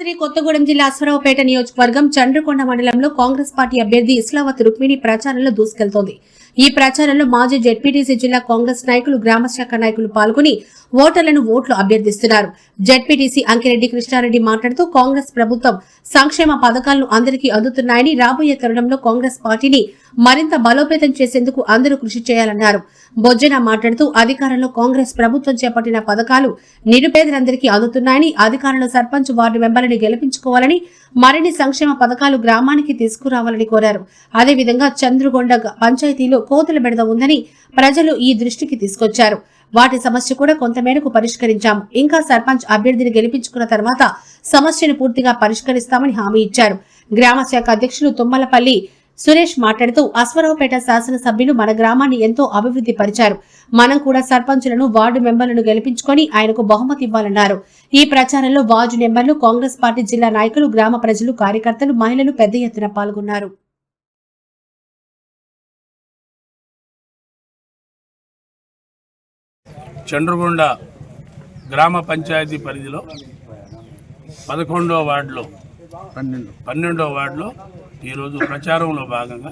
శ్రీ కొత్తగూడెం జిల్లా అశ్వరావుపేట నియోజకవర్గం చండ్రకొండ మండలంలో కాంగ్రెస్ పార్టీ అభ్యర్థి ఇస్లావత్ రుక్మిణి ప్రచారంలో దూసుకెళ్తోంది. ఈ ప్రచారంలో మాజీ జెడ్పీటీసీ జిల్లా కాంగ్రెస్ నాయకులు గ్రామ శాఖ నాయకులు పాల్గొని ఓటర్లను ఓట్లు అభ్యర్థిస్తున్నారు. జెడ్పీటీసీ అంకిరెడ్డి కృష్ణారెడ్డి మాట్లాడుతూ కాంగ్రెస్ ప్రభుత్వం సంక్షేమ పథకాలను అందరికీ అందుతున్నాయని రాబోయే తరుణంలో కాంగ్రెస్ పార్టీని మరింత బలోపేతం చేసేందుకు అందరూ కృషి చేయాలన్నారు. బొజ్జన మాట్లాడుతూ అధికారంలో కాంగ్రెస్ ప్రభుత్వం చేపట్టిన పథకాలు నిరుపేదలందరికీ అందుతున్నాయని అధికారంలో సర్పంచ్ వార్డు మెంబర్ వారిని గెలిపించుకోవాలని మరిన్ని సంక్షేమ పథకాలు గ్రామానికి తీసుకురావాలని కోరారు. అదేవిధంగా చంద్రుగొండ పంచాయతీలో కోతుల బెడద ఉందని ప్రజలు ఈ దృష్టికి తీసుకొచ్చారు. వాటి సమస్య కూడా కొంతమేరకు పరిష్కరించాము. ఇంకా సర్పంచ్ అభ్యర్థిని గెలిపించుకున్న తర్వాత సమస్యను పూర్తిగా పరిష్కరిస్తామని హామీ ఇచ్చారు. గ్రామ శాఖ అధ్యక్షులు తుమ్మలపల్లి సురేష్ మాట్లాడుతూ అశ్వరావుపేట శాసనసభ్యులు మన గ్రామాన్ని ఎంతో అభివృద్ధి పరిచారు. మనం కూడా సర్పంచులను వార్డు మెంబర్లను గెలిపించుకొని ఆయనకు బహుమతి ఇవ్వాలన్నారు. ఈ ప్రచారంలో వార్డు మెంబర్లు కాంగ్రెస్ పార్టీ జిల్లా నాయకులు గ్రామ ప్రజలు కార్యకర్తలు మహిళలు పెద్ద ఎత్తున పాల్గొన్నారు. చంద్రగొండ గ్రామ పంచాయతీ పరిధిలో పదకొండో వార్డులో పన్నెండు. పన్నెండో వార్డులో ఈరోజు ప్రచారంలో భాగంగా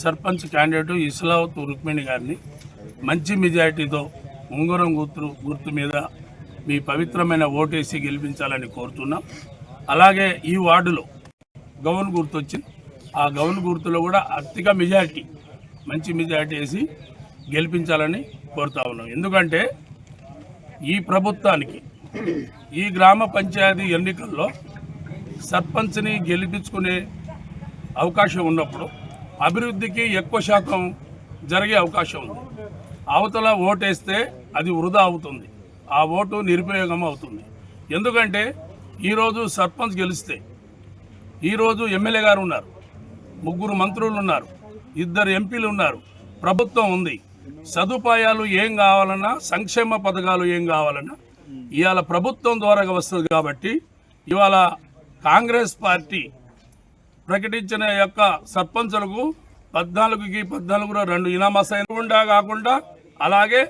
సర్పంచ్ క్యాండిడేట్ ఇస్లావత్ రుక్మిణి గారిని మంచి మెజారిటీతో ఉంగరం గుర్తు గుర్తు మీద మీ పవిత్రమైన ఓటేసి గెలిపించాలని కోరుతున్నాం. అలాగే ఈ వార్డులో గౌన్ గుర్తు వచ్చింది ఆ గౌన్ గుర్తులో కూడా అత్యధిక మెజారిటీ మంచి మెజారిటీ వేసి గెలిపించాలని కోరుతా ఉన్నాం. ఎందుకంటే ఈ ప్రభుత్వానికి ఈ గ్రామ పంచాయతీ ఎన్నికల్లో సర్పంచ్ని గెలిపించుకునే అవకాశం ఉన్నప్పుడు అభివృద్ధికి ఎక్కువ శాతం జరిగే అవకాశం ఉంది. అవతల ఓటేస్తే అది వృధా అవుతుంది. ఆ ఓటు నిరుపయోగం అవుతుంది. ఎందుకంటే ఈరోజు సర్పంచ్ గెలిస్తే ఈరోజు ఎమ్మెల్యే గారు ఉన్నారు ముగ్గురు మంత్రులు ఉన్నారు ఇద్దరు ఎంపీలు ఉన్నారు ప్రభుత్వం ఉంది. సదుపాయాలు ఏం కావాలన్నా సంక్షేమ పథకాలు ఏం కావాలన్నా ఇవాళ ప్రభుత్వం ద్వారా వస్తుంది కాబట్టి ఇవాళ కాంగ్రెస్ పార్టీ ప్రకటించిన యొక్క సర్పంచులకు పద్నాలుగుకి పద్నాలుగు రెండు ఇనామస్ అయినకుండా కాకుండా అలాగే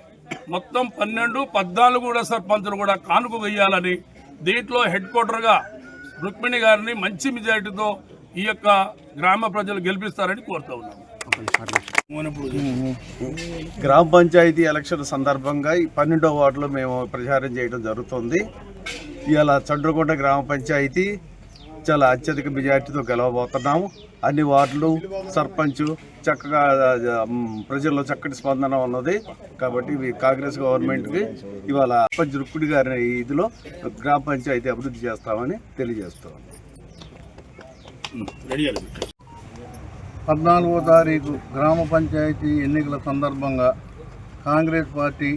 మొత్తం పన్నెండు పద్నాలుగు కూడా సర్పంచులు కూడా కానుక వేయాలని దీంట్లో హెడ్ క్వార్టర్గా రుక్మిణి గారిని మంచి మెజారిటీతో ఈ యొక్క గ్రామ ప్రజలు గెలిపిస్తారని కోరుతా ఉన్నాను గ్రామ పంచాయతీ ఎలక్షన్ సందర్భంగా ఈ పన్నెండో వార్డులో మేము ప్రచారం చేయడం జరుగుతుంది. ఇవాళ చండ్రకొండ గ్రామ పంచాయతీ చాలా అత్యధిక మెజార్టీతో గెలవబోతున్నాము. అన్ని వార్డులు సర్పంచ్ చక్కగా ప్రజల్లో చక్కటి స్పందన ఉన్నది. కాబట్టి ఇవి కాంగ్రెస్ గవర్నమెంట్కి ఇవాళ సర్పంచ్ రుక్కుడి గారి ఇదిలో గ్రామ పంచాయతీ అభివృద్ధి చేస్తామని తెలియజేస్తాం పద్నాలుగో తారీఖు గ్రామ పంచాయతీ ఎన్నికల సందర్భంగా కాంగ్రెస్ పార్టీ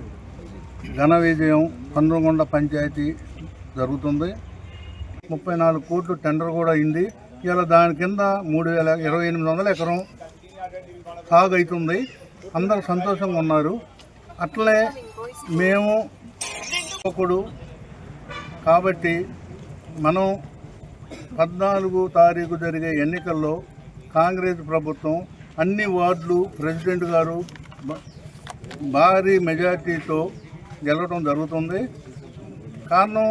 ఘన విజయం పంద్రగొండ పంచాయతీ జరుగుతుంది. ముప్పై నాలుగు కోట్లు టెండర్ కూడా అయింది. ఇలా దాని కింద మూడు వేల ఇరవై ఎనిమిది వందల ఎకరం సాగు అవుతుంది. అందరూ సంతోషంగా ఉన్నారు. అట్లే మేము ఒకడు కాబట్టి మనం పద్నాలుగు తారీఖు జరిగే ఎన్నికల్లో కాంగ్రెస్ ప్రభుత్వం అన్ని వార్డులు ప్రెసిడెంట్ గారు భారీ మెజార్టీతో గెలవడం జరుగుతుంది. కారణం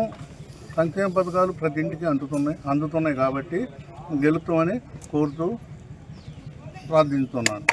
సంక్షేమ పథకాలు ప్రతి ఇంటికి అందుతున్నాయి అందుతున్నాయి కాబట్టి గెలుపుతామని కోరుతూ ప్రార్థిస్తున్నాను.